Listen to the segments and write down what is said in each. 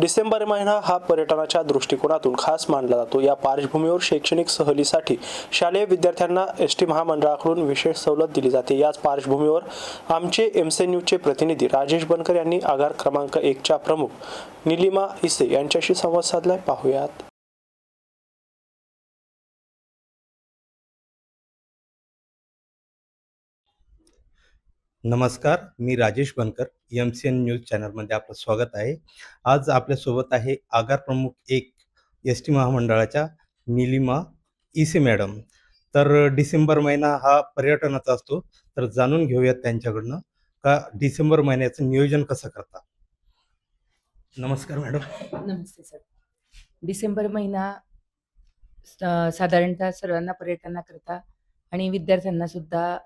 डिसेंबर महिना हा पर्यटनाच्या दृष्टिकोनातून खास मानला जातो. या पार्श्वभूमीवर शैक्षणिक सहलीसाठी शालेय विद्यार्थ्यांना एस टी महामंडळाकडून विशेष सवलत दिली जाते. याच पार्श्वभूमीवर आमचे एमसे न्यूजचे प्रतिनिधी राजेश बनकर यांनी आगार क्रमांक एकच्या प्रमुख निलिमा इसे यांच्याशी संवाद साधलाय. पाहूयात. नमस्कार मी Rajesh Bankar M C N news चॅनलमध्ये आपलं स्वागत आहे. आज आपल्यासोबत आहे आगार प्रमुख एक एस टी महामंडळाच्या निलिमा इसे मॅडम. तर डिसेंबर महिना हा पर्यटनाचा असतो तर जाणून घेऊयात त्यांच्याकडनं का डिसेंबर महिन्याचं नियोजन कसं करता? नमस्कार मॅडम. नमस्ते सर. डिसेंबर महिना साधारणतः सर्वांना पर्यटनाकरता आणि विद्यार्थ्यांना सुद्धा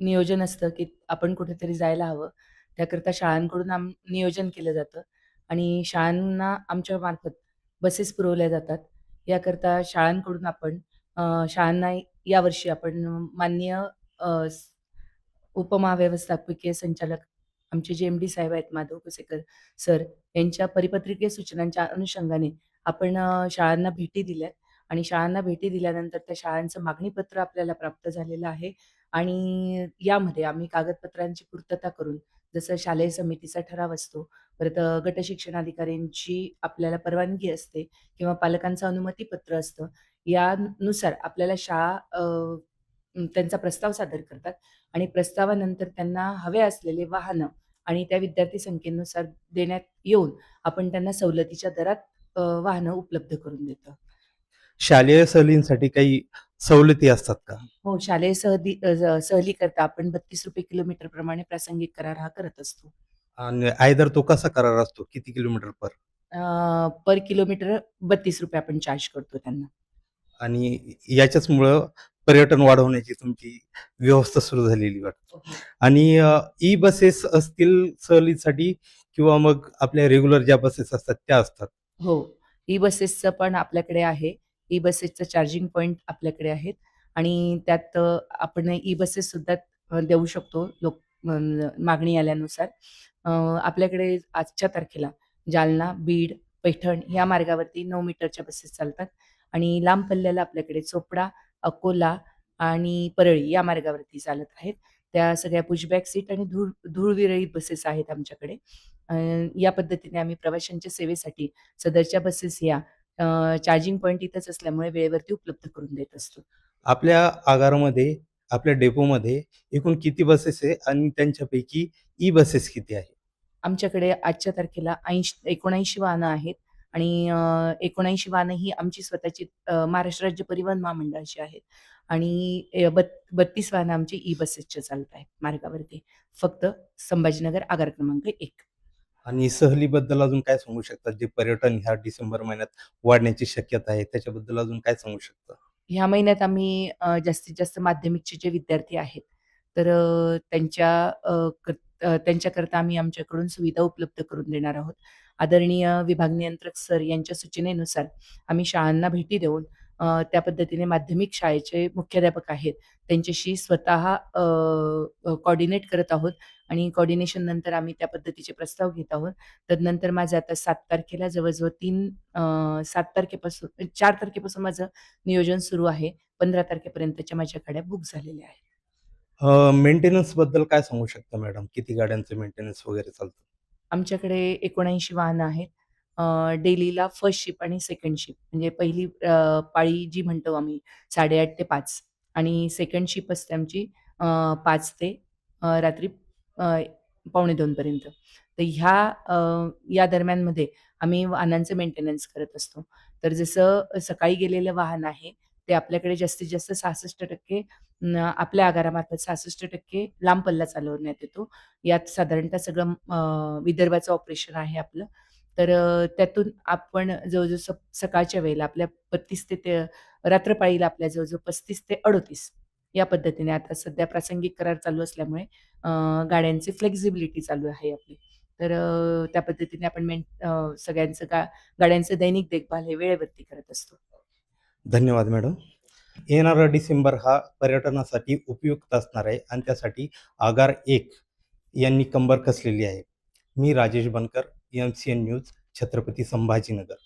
नियोजन असतं की आपण कुठेतरी जायला हवं. त्याकरता शाळांकडून आम नियोजन केलं जातं आणि शाळांना आमच्या मार्फत बसेस पुरवल्या जातात. याकरता शाळांकडून आपण अ, शाळांना यावर्षी आपण मान्य अ, स- उपमहाव्यवस्थापकीय संचालक आमचे जे एम डी साहेब आहेत माधव कुसेकर सर यांच्या परिपत्रिके सूचनांच्या अनुषंगाने आपण अ, शाळांना भेटी दिल्यात आणि शाळांना भेटी दिल्यानंतर त्या शाळांचं मागणीपत्र आपल्याला प्राप्त झालेलं आहे. आणि यामध्ये आम्ही कागदपत्रांची पूर्तता करून जसं शालेय समितीचा ठराव असतो परत गट शिक्षणाधिकाऱ्यांची आपल्याला परवानगी असते किंवा पालकांचं अनुमतीपत्र असतं यानुसार आपल्याला शाळा त्यांचा प्रस्ताव सादर करतात आणि प्रस्तावानंतर त्यांना हवे असलेले वाहनं आणि त्या विद्यार्थी संख्येनुसार देण्यात येऊन आपण त्यांना सवलतीच्या दरात वाहनं उपलब्ध करून देतो. शालेय सहलींसाठी काही सवलती असतात का? हो शालेय सहली अ, ज- सहलीकरता आपण बत्तीस रुपये किलोमीटर प्रमाणे प्रासंगिक करार हा करत असतो. आणि आयदर तो कसा करार असतो? किती किलोमीटर पर? अ, पर किलोमीटर बत्तीस रुपये आपण चार्ज करतो त्यांना. आणि याच्याचमुळं पर्यटन वाढवण्याची तुमची व्यवस्था सुरू झालेली वाटतं. आणि ई बसेस असतील सहलीसाठी किंवा मग आपल्या रेग्युलर ज्या बसेस असतात त्या असतात. हो ई बसेसचं पण आपल्याकडे आहे. ई बसेसचं चार्जिंग पॉईंट आपल्याकडे आहेत. आणि त्यात आपण ई बसेस सुद्धा देऊ शकतो लोक मागणी आल्यानुसार. आपल्याकडे आजच्या तारखेला जालना बीड पैठण या मार्गावरती नऊ मीटरच्या बसेस चालतात. आणि लांब पल्ल्याला आपल्याकडे चोपडा अकोला आणि परळी या मार्गावरती चालत आहेत. त्या सगळ्या पुशबॅक सीट आणि धूळ धूळविरहित बसेस आहेत आमच्याकडे. या पद्धतीने आम्ही प्रवाशांच्या सेवेसाठी सदरच्या बसेस या चार्जिंग पॉईंट इथंच असल्यामुळे वेळेवरती उपलब्ध करून देत असतो. आपल्या आगारामध्ये आपल्या डेपोमध्ये एकूण किती बसेस आहे आणि त्यांच्यापैकी ई बसेस किती आहे? आमच्याकडे आजच्या तारखेला ऐंशी एकोणऐंशी वाहनं आहेत आणि एकोणऐंशी वाहनं ही आमची स्वतःची महाराष्ट्र राज्य परिवहन महामंडळाची आहेत आणि बत बत्तीस वाहनं आमची ई बसेसच्या चालत आहेत मार्गावरती. फक्त संभाजीनगर आगार क्रमांक एक. आणि सहलीबद्दल अजून काय सांगू शकतात जे पर्यटन ह्या डिसेंबर महिन्यात वाढण्याची शक्यता आहे त्याच्याबद्दल अजून काय सांगू शकता? ह्या महिन्यात आम्ही जास्तीत जास्त माध्यमिकचे जे विद्यार्थी आहेत तर त्यांच्या त्यांच्याकरता आम्ही आमच्याकडून सुविधा उपलब्ध करून देणार आहोत. आदरणीय विभाग नियंत्रक सर यांच्या सूचनेनुसार आम्ही शाळांना भेटी देऊन त्या पद्धतीने माध्यमिक शाळेचे मुख्याध्यापक आहेत. त्यांच्याशी स्वतः कॉर्डिनेट करत आहोत आणि कॉर्डिनेशन नंतर आम्ही त्या पद्धतीचे प्रस्ताव घेत आहोत. तदनंतर माझं आता सात तारखेला जवळजवळ तीन सात तारखेपासून चार तारखेपासून माझं नियोजन सुरू आहे. पंधरा तारखेपर्यंतच्या माझ्या गाड्या बुक झालेल्या आहेत. मेंटेनन्सबद्दल काय सांगू शकता मॅडम? किती गाड्यांचं मेंटेनन्स वगैरे चालतं? आमच्याकडे एकोणऐंशी वाहनं आहेत. डेलीला फर्स्ट शिप आणि सेकंड शिप म्हणजे पहिली अ, पाळी जी म्हणतो आम्ही साडेआठ ते पाच. आणि सेकंड शिप असते आमची अ, पाच ते अ, रात्री अ, पावणे दोनपर्यंत तर ह्या अ, या दरम्यानमध्ये आम्ही वाहनांचं मेंटेनन्स करत असतो. तर जसं सकाळी गेलेलं वाहन आहे ते आपल्याकडे जास्तीत जास्त सहासष्ट टक्के न, आपल्या आगारामार्फत सहासष्ट टक्के लांब पल्ला चालवण्यात येतो. यात साधारणतः सगळं अ, विदर्भाचं ऑपरेशन आहे आपलं. तर अ, त्यातून आपण जवळजवळ स- सकाळच्या वेळेला आपल्या बत्तीस ते ते रात्रपाळीला आपल्या जवळजवळ पस्तीस ते अडोतीस या पद्धतीने आता सध्या प्रासंगिक करार चालू असल्यामुळे अ, गाड्यांची फ्लेक्झिबिलिटी चालू आहे आपली. तर अ, त्या पद्धतीने आपण मेन अ, सगळ्यांचं गा गाड्यांचं दैनिक देखभाल हे वेळेवरती करत असतो. धन्यवाद मॅडम. येणारा डिसेंबर हा पर्यटनासाठी उपयुक्त असणार आहे आणि त्यासाठी आगार एक यांनी कंबर कसलेली आहे. मी Rajesh Bankar M C N news Chhatrapati Sambhajinagar.